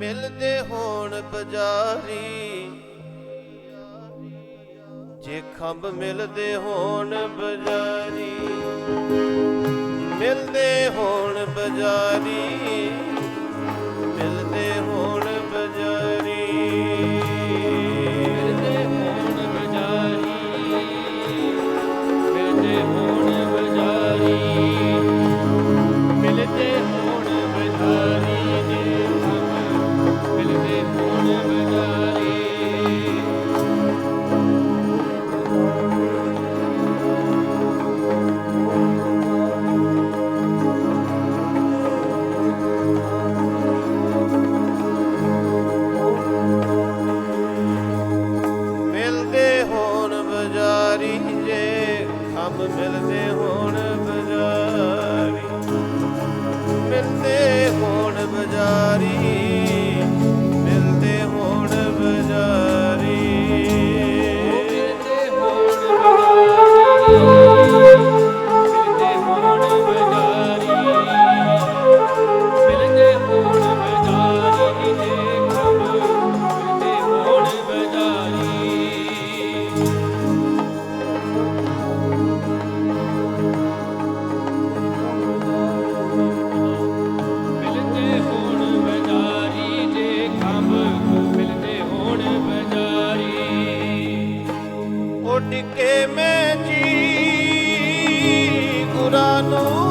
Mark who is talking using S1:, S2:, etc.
S1: ਮਿਲਦੇ ਹੋਣ ਬਜਾਰੀ ਜੇ ਖੰਭ ਮਿਲਦੇ ਹੋਣ ਬਜਾਰੀ ਮਿਲਦੇ ਹੋਣ ਬਜਾਰੀ ਮਿਲਦੇ ਹੋਣ ਬਜਾਰੀ
S2: ਮਿਲਦੇ ਹੋਣ ਬਜਾਰੀ ਮਿਲਦੇ ਹੋਣ
S1: ਰੱਬ ਮਿਲਦੇ ਹੋਣ ਬਜਾਰੀ ਮਿਲਦੇ ਹੋਣ ਬਜਾਰੀ। ਉੱਡ ਕੇ ਮੈਂ ਜੀ ਗੁਰਾਂ ਨੂੰ